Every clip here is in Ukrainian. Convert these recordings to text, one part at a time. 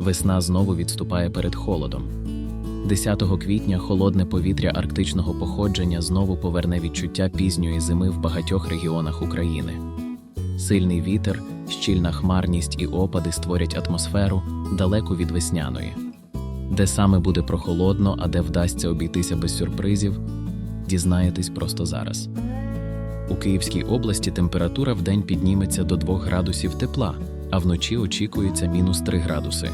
Весна знову відступає перед холодом. 10 квітня холодне повітря арктичного походження знову поверне відчуття пізньої зими в багатьох регіонах України. Сильний вітер, щільна хмарність і опади створять атмосферу далеку від весняної. Де саме буде прохолодно, а де вдасться обійтися без сюрпризів, дізнаєтесь просто зараз. У Київській області температура вдень підніметься до 2 градусів тепла, а вночі очікується мінус 3 градуси.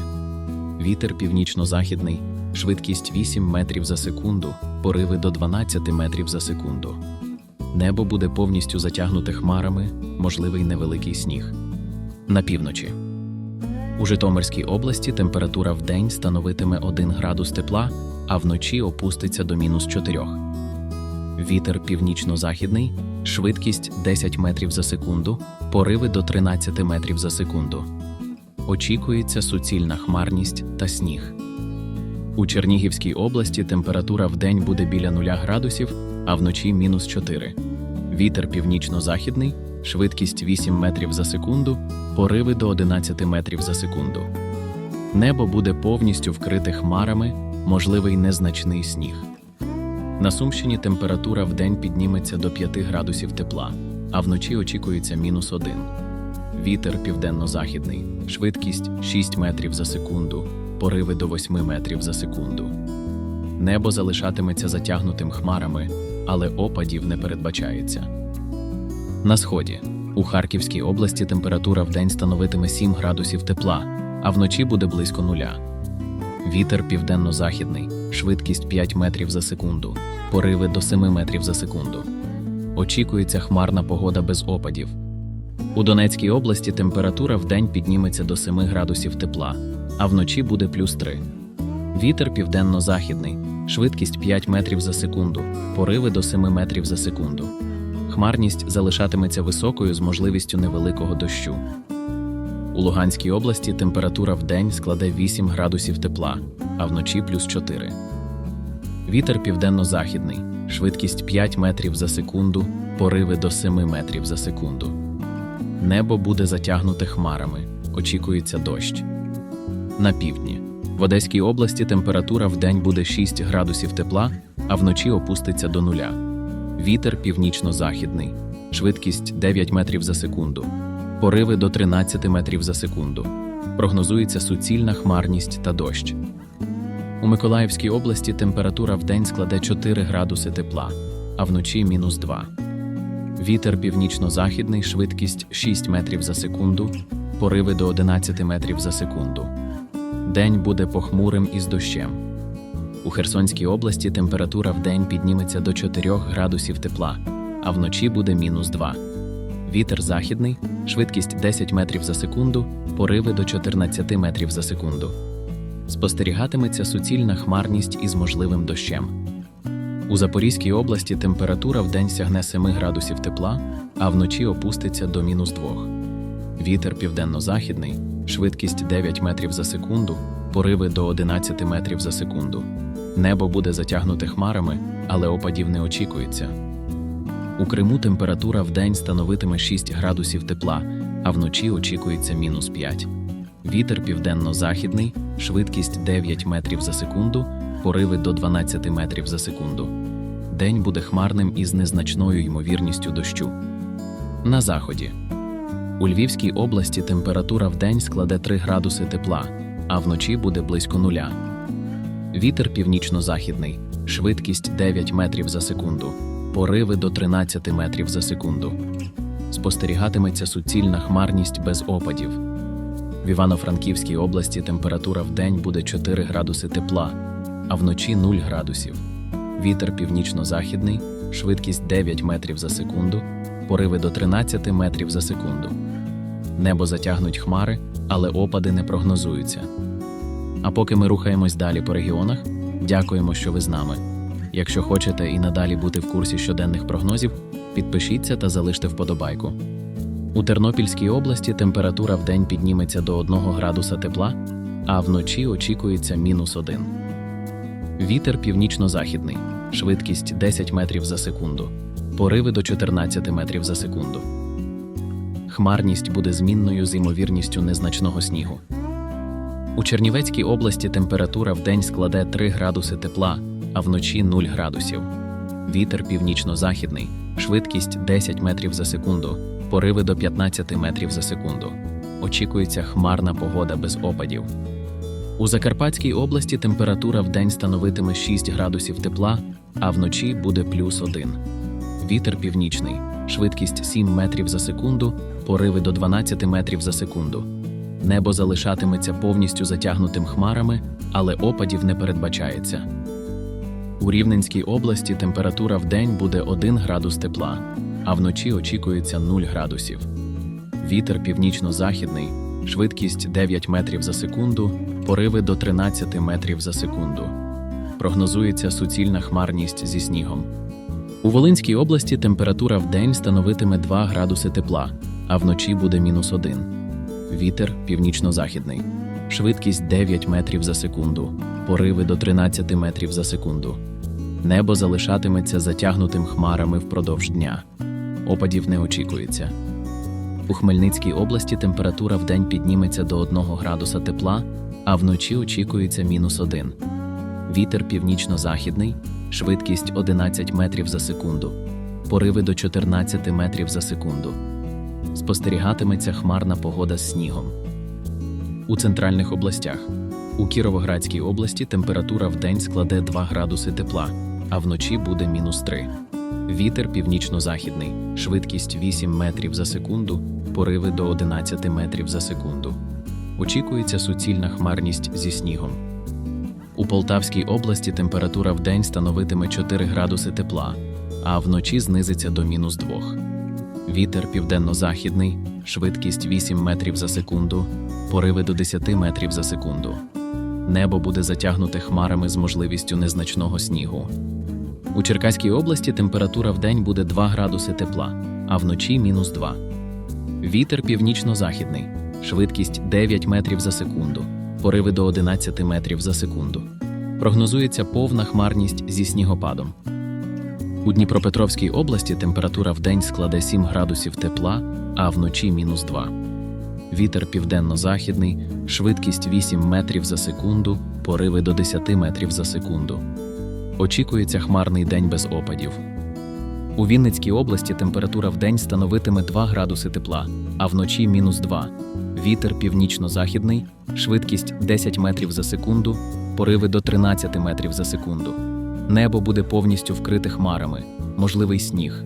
Вітер північно-західний, швидкість 8 метрів за секунду, пориви до 12 метрів за секунду. Небо буде повністю затягнуте хмарами, можливий невеликий сніг. На півночі. У Житомирській області температура вдень становитиме 1 градус тепла, а вночі опуститься до мінус 4. Вітер північно-західний, швидкість 10 метрів за секунду, пориви до 13 метрів за секунду. Очікується суцільна хмарність та сніг. У Чернігівській області температура вдень буде біля 0 градусів, а вночі мінус 4. Вітер північно-західний, швидкість 8 метрів за секунду, пориви до 11 метрів за секунду. Небо буде повністю вкрите хмарами, можливий незначний сніг. На Сумщині температура вдень підніметься до 5 градусів тепла, а вночі очікується мінус 1. Вітер південно-західний, швидкість 6 метрів за секунду, пориви до 8 метрів за секунду. Небо залишатиметься затягнутим хмарами, але опадів не передбачається. На сході у Харківській області температура вдень становитиме 7 градусів тепла, а вночі буде близько нуля. Вітер південно-західний, швидкість 5 метрів за секунду, пориви до 7 метрів за секунду. Очікується хмарна погода без опадів. У Донецькій області температура вдень підніметься до 7 градусів тепла, а вночі буде плюс 3. Вітер південно-західний, швидкість 5 метрів за секунду, пориви до 7 метрів за секунду. Хмарність залишатиметься високою з можливістю невеликого дощу. У Луганській області температура вдень складе 8 градусів тепла, а вночі плюс 4. Вітер південно-західний, швидкість 5 метрів за секунду, пориви до 7 метрів за секунду. Небо буде затягнуте хмарами, очікується дощ. На півдні. В Одеській області температура вдень буде 6 градусів тепла, а вночі опуститься до нуля. Вітер північно-західний, швидкість 9 метрів за секунду, пориви до 13 метрів за секунду. Прогнозується суцільна хмарність та дощ. У Миколаївській області температура вдень складе 4 градуси тепла, а вночі мінус 2. Вітер північно-західний, швидкість 6 метрів за секунду, пориви до 11 метрів за секунду. День буде похмурим із дощем. У Херсонській області температура вдень підніметься до 4 градусів тепла, а вночі буде мінус 2. Вітер західний, швидкість 10 метрів за секунду, пориви до 14 метрів за секунду. Спостерігатиметься суцільна хмарність із можливим дощем. У Запорізькій області температура вдень сягне 7 градусів тепла, а вночі опуститься до мінус 2. Вітер південно-західний, швидкість 9 метрів за секунду, пориви до 11 метрів за секунду. Небо буде затягнуте хмарами, але опадів не очікується. У Криму температура вдень становитиме 6 градусів тепла, а вночі очікується мінус 5. Вітер південно-західний, швидкість 9 метрів за секунду, пориви до 12 метрів за секунду. День буде хмарним із незначною ймовірністю дощу. На заході. У Львівській області температура вдень складе 3 градуси тепла, а вночі буде близько нуля. Вітер північно-західний, швидкість 9 метрів за секунду, пориви до 13 метрів за секунду. Спостерігатиметься суцільна хмарність без опадів. В Івано-Франківській області температура вдень буде 4 градуси тепла, а вночі 0 градусів. Вітер північно-західний, швидкість 9 метрів за секунду, пориви до 13 метрів за секунду. Небо затягнуть хмари, але опади не прогнозуються. А поки ми рухаємось далі по регіонах, дякуємо, що ви з нами. Якщо хочете і надалі бути в курсі щоденних прогнозів, підпишіться та залиште вподобайку. У Тернопільській області температура вдень підніметься до 1 градуса тепла, а вночі очікується мінус 1. Вітер північно-західний, швидкість 10 метрів за секунду, пориви до 14 метрів за секунду. Хмарність буде змінною з ймовірністю незначного снігу. У Чернівецькій області температура в день складе 3 градуси тепла, а вночі 0 градусів. Вітер північно-західний, швидкість 10 метрів за секунду, пориви до 15 метрів за секунду. Очікується хмарна погода без опадів. У Закарпатській області температура в день становитиме 6 градусів тепла, а вночі буде плюс 1. Вітер північний, швидкість 7 метрів за секунду, пориви до 12 метрів за секунду. Небо залишатиметься повністю затягнутим хмарами, але опадів не передбачається. У Рівненській області температура в день буде 1 градус тепла, а вночі очікується 0 градусів. Вітер північно-західний, швидкість 9 метрів за секунду, пориви до 13 метрів за секунду. Прогнозується суцільна хмарність зі снігом. У Волинській області температура в день становитиме 2 градуси тепла, а вночі буде мінус 1. Вітер північно-західний. Швидкість 9 метрів за секунду, пориви до 13 метрів за секунду. Небо залишатиметься затягнутим хмарами впродовж дня. Опадів не очікується. У Хмельницькій області температура вдень підніметься до 1 градуса тепла, а вночі очікується мінус 1. Вітер північно-західний, швидкість 11 метрів за секунду, пориви до 14 метрів за секунду. Спостерігатиметься хмарна погода з снігом. У центральних областях. У Кіровоградській області температура вдень складе 2 градуси тепла, а вночі буде мінус 3. Вітер північно-західний, швидкість 8 метрів за секунду, пориви до 11 метрів за секунду. Очікується суцільна хмарність зі снігом. У Полтавській області температура вдень становитиме 4 градуси тепла, а вночі знизиться до мінус 2. Вітер південно-західний, швидкість 8 метрів за секунду, пориви до 10 метрів за секунду. Небо буде затягнуте хмарами з можливістю незначного снігу. У Черкаській області температура вдень буде 2 градуси тепла, а вночі мінус 2. Вітер північно-західний, швидкість 9 метрів за секунду, пориви до 11 метрів за секунду. Прогнозується повна хмарність зі снігопадом. У Дніпропетровській області температура вдень складе 7 градусів тепла, а вночі мінус 2. Вітер південно-західний, швидкість 8 метрів за секунду, пориви до 10 метрів за секунду. Очікується хмарний день без опадів. У Вінницькій області температура вдень становитиме 2 градуси тепла, а вночі мінус 2. Вітер північно-західний, швидкість 10 метрів за секунду, пориви до 13 метрів за секунду. Небо буде повністю вкрите хмарами, можливий сніг.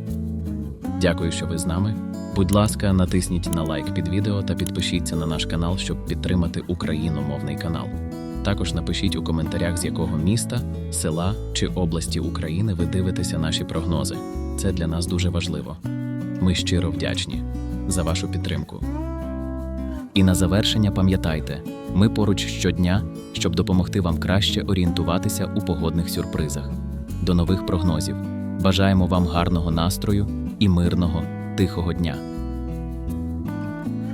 Дякую, що ви з нами. Будь ласка, натисніть на лайк під відео та підпишіться на наш канал, щоб підтримати україномовний канал. Також напишіть у коментарях, з якого міста, села чи області України ви дивитеся наші прогнози. Це для нас дуже важливо. Ми щиро вдячні за вашу підтримку. І на завершення пам'ятайте, ми поруч щодня, щоб допомогти вам краще орієнтуватися у погодних сюрпризах. До нових прогнозів. Бажаємо вам гарного настрою і мирного, тихого дня.